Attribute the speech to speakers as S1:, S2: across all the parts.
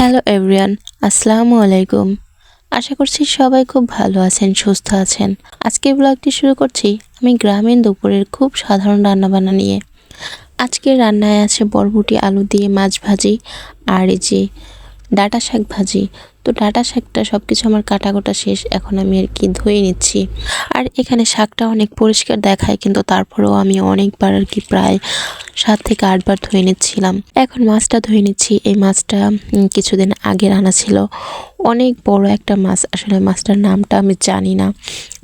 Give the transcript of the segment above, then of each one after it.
S1: Hello everyone আসসালামু আলাইকুম আশা করছি সবাই খুব ভালো আছেন, সুস্থ আছেন। আজকে ব্লগটি শুরু করছি আমি গ্রামীণ দুপুরের খুব সাধারণ রান্নাবান্না নিয়ে। আজকের রান্নায় আছে বরবটি, আলু দিয়ে মাছ ভাজি, আর এই যে ডাটা শাক ভাজি। তো ডাটা শাকটা সব কিছু আমার কাটা কোটা শেষ, এখন আমি আর কি ধুয়ে নিচ্ছি। আর এখানে শাকটা অনেক পরিষ্কার দেখায়, কিন্তু তারপরেও আমি অনেকবার আর কি প্রায় সাত থেকে আটবার ধুয়ে নিচ্ছিলাম। এখন মাছটা ধুয়ে নিচ্ছি। এই মাছটা কিছুদিন আগে রান্না ছিল। অনেক বড় একটা মাছ। আসলে মাছটার নামটা আমি জানি না।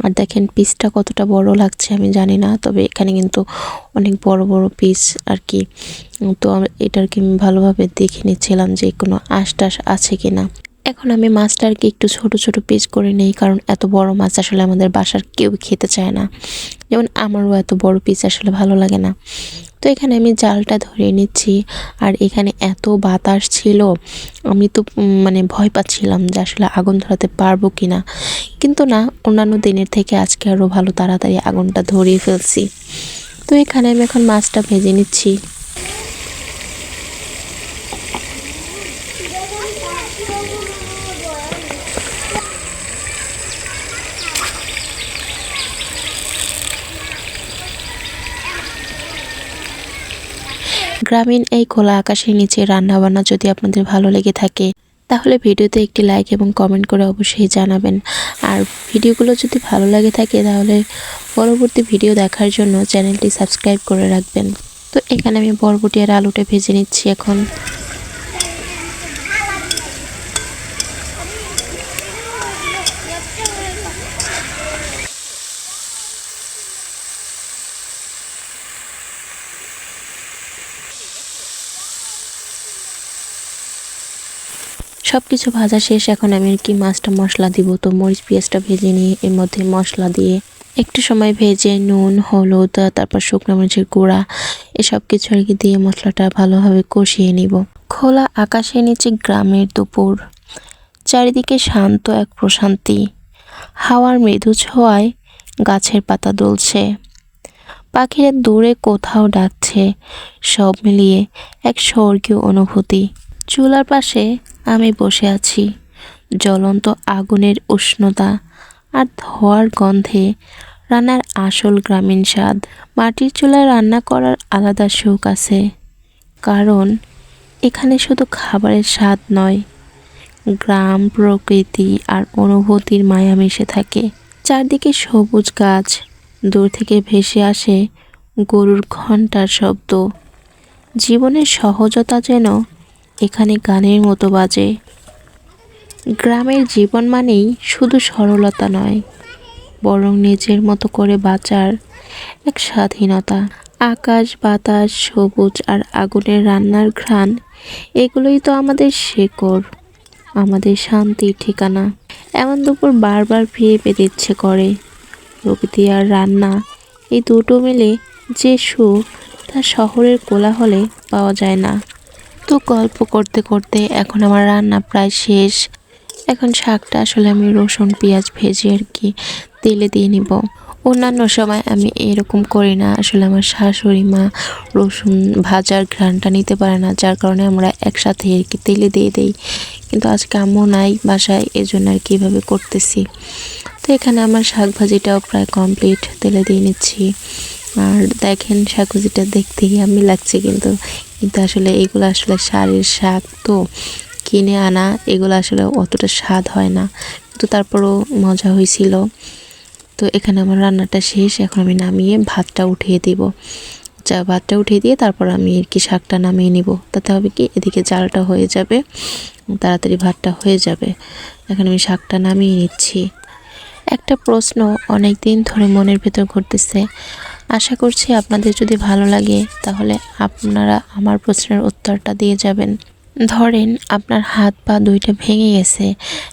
S1: আর দেখেন পিসটা কতটা বড় লাগছে আমি জানি না। তবে এখানে কিন্তু অনেক বড় বড় পিস আর কি। তো এটার কি আমি ভালোভাবে দেখে নিচ্ছিলাম যে কোনো আশ টাশ আছে কিনা। এখন আমি মাছটা আর কি একটু ছোট ছোট পিস করে নেই, কারণ এত বড় মাছ আসলে আমাদের বাসার কেউ খেতে চায় না। যেমন আমারও এত বড় পিস আসলে ভালো লাগে না। তো এখানে আমি জালটা ধরে নিচ্ছি, আর এখানে এত বাতাস ছিল, আমি তো মানে ভয় পাচ্ছিলাম যে আসলে আগুন ধরাতে পারব কি না কিন্তু না, অন্যান্য দিনের থেকে আজকে আরও ভালো তাড়াতাড়ি আগুনটা ধরিয়ে ফেলছি। তো এখানে আমি এখন মাছটা ভেজে নিচ্ছি। গ্রামীণ এই খোলা আকাশের নিচে রান্নাবান্না যদি আপনাদের ভালো লেগে থাকে, তাহলে ভিডিওতে একটি লাইক এবং কমেন্ট করে অবশ্যই জানাবেন। আর ভিডিওগুলো যদি ভালো লাগে থাকে, তাহলে পরবর্তী ভিডিও দেখার জন্য চ্যানেলটি সাবস্ক্রাইব করে রাখবেন। তো এখানে আমি বরবটি আর আলুটা ভেজে নিচ্ছি এখন। সব কিছু ভাজা শেষ, এখন আমি আর কি মাছটা মশলা দিব। তো মরিচ, পেঁয়াজটা ভেজে নিয়ে এর মধ্যে মশলা দিয়ে একটু সময় ভেজে নুন, হলুদ, তারপর শুকনো মরিচের গুঁড়া এসব কিছু আর কি দিয়ে মশলাটা ভালোভাবে কষিয়ে নিব। খোলা আকাশের নিচে গ্রামের দুপুর। চারিদিকে শান্ত এক প্রশান্তি। হাওয়ার মৃদু ছোঁয়ায় গাছের পাতা দুলছে। পাখিরা দূরে কোথাও ডাকছে, সব মিলিয়ে এক স্বর্গীয় অনুভূতি। চুলার পাশে আমি বসে আছি। জ্বলন্ত আগুনের উষ্ণতা আর ধোয়ার গন্ধে রান্নার আসল গ্রামীণ স্বাদ। মাটির চুলায় রান্না করার আলাদা সুখ আছে। কারণ এখানে শুধু খাবারের স্বাদ নয়, গ্রাম, প্রকৃতি আর অনুভূতির মায়া মিশে থাকে। চারদিকে সবুজ গাছ, দূর থেকে ভেসে আসে গরুর ঘণ্টার শব্দ। জীবনের সহজতা যেন এখানে গানের মতো বাজে। গ্রামের জীবন মানেই শুধু সরলতা নয়, বরং নিজের মতো করে বাঁচার এক স্বাধীনতা। আকাশ, বাতাস, সবুজ আর আগুনের রান্নার ঘ্রাণ, এগুলোই তো আমাদের শেকড়, আমাদের শান্তির ঠিকানা। এমন দুপুর বারবার ফিরে পেতে ইচ্ছে করে। প্রকৃতি আর রান্না, এই দুটো মিলে যে সুখ, তা শহরের কোলাহলে পাওয়া যায় না। তো গল্প করতে করতে এখন আমার রান্না প্রায় শেষ। এখন শাকটা আসলে আমি রসুন, পেঁয়াজ ভেজে আর কি তেলে দিয়ে নিব। অন্যান্য সময় আমি এরকম করি না, আসলে আমার শাশুড়ি মা রসুন ভাজার ঘ্রাণটা নিতে পারে না, যার কারণে আমরা একসাথে আর কি তেলে দিয়ে দেই। কিন্তু আজকে আম্মু নাই বাসায় এই জন্য আর কীভাবে করতেছি। তো এখানে আমার শাক ভাজিটাও প্রায় কমপ্লিট তেলে দিয়ে নিচ্ছি। আর দেখেন শাক ভাজিটা দেখতেই আমি লাগছে কিন্তু কিন্তু আসলে এগুলো আসলে শাড়ির শাক তো কিনে আনা, এগুলো আসলে অতটা স্বাদ হয় না। কিন্তু তারপরও মজা হয়েছিল। তো এখানে আমার রান্নাটা শেষ, এখন আমি নামিয়ে ভাতটা উঠিয়ে দিব। যা ভাতটা উঠিয়ে দিয়ে তারপর আমি আর কি শাকটা নামিয়ে নিব। তাতে হবে কি, এদিকে জালটা হয়ে যাবে, তাড়াতাড়ি ভাতটা হয়ে যাবে। এখন আমি শাকটা নামিয়ে নিচ্ছি। একটা প্রশ্ন অনেক দিন ধরে মনের ভেতর ঘুরতেছে আশা করছি আপনাদের যদি ভালো লাগে, তাহলে আপনারা আমার প্রশ্নের উত্তরটা দিয়ে যাবেন। ধরেন আপনার হাত পা দুইটা ভেঙে গেছে,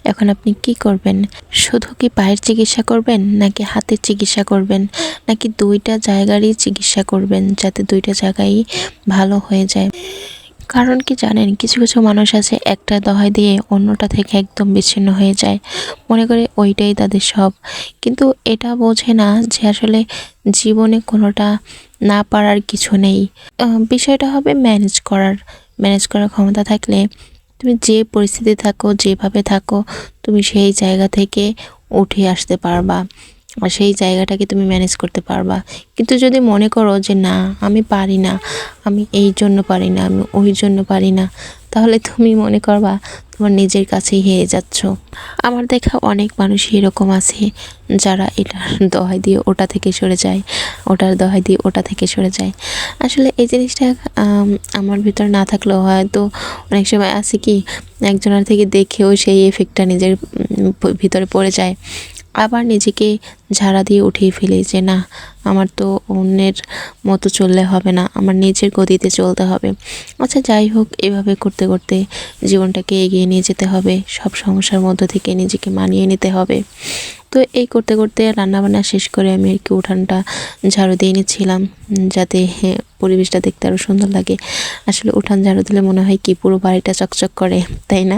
S1: এখন আপনি কি করবেন? শুধু কি পায়ের চিকিৎসা করবেন, নাকি হাতের চিকিৎসা করবেন, নাকি দুইটা জায়গারই চিকিৎসা করবেন, যাতে দুইটা জায়গায় ভালো হয়ে যায়? কারণ কি জানেন, কিছু কিছু মানুষ আছে একটা দহাই দিয়ে অন্যটা থেকে একদম বিচ্ছিন্ন হয়ে যায়। মনে করে ওইটাই তাদের সব। কিন্তু এটা বোঝে না যে আসলে জীবনে কোনোটা না পারার কিছু নেই। বিষয়টা হবে ম্যানেজ করার। ম্যানেজ করার ক্ষমতা থাকলে তুমি যে পরিস্থিতি থাকো, যেভাবে থাকো, তুমি সেই জায়গা থেকে উঠে আসতে পারবা। সেই জায়গাটাকে তুমি ম্যানেজ করতে পারবা। কিন্তু যদি মনে করো যে না, আমি পারি না, আমি এই জন্য পারি না, আমি ওই জন্য পারি না, তাহলে তুমি মনে করবা তোমার নিজের কাছেই হেরে যাচ্ছ। আমার দেখা অনেক মানুষ এরকম আছে যারা এটার দহাই দিয়ে ওটা থেকে সরে যায়, ওটার দহাই দিয়ে ওটা থেকে সরে যায়। আসলে এই জিনিসটা আমার ভিতর না থাকলেও হয়তো অনেক সময় আছে কি, একজনের থেকে দেখেও সেই এফেক্টটা নিজের ভিতরে পড়ে যায়। আবার নিজেকে ঝাড়া দিয়ে উঠিয়ে ফেলি যে না, আমার তো অন্যের মতো চললে হবে না, আমার নিজের গতিতে চলতে হবে। আচ্ছা যাই হোক, এভাবে করতে করতে জীবনটাকে এগিয়ে নিয়ে যেতে হবে, সব সমস্যার মধ্য থেকে নিজেকে মানিয়ে নিতে হবে। তো এই করতে করতে রান্নাবান্না শেষ করে আমি আর কি উঠানটা ঝাড়ু দিয়ে নিচ্ছিলাম, যাতে পরিবেশটা দেখতে আরও সুন্দর লাগে। আসলে উঠান ঝাড়ু দিলে মনে হয় কি পুরো বাড়িটা চকচক করে, তাই না?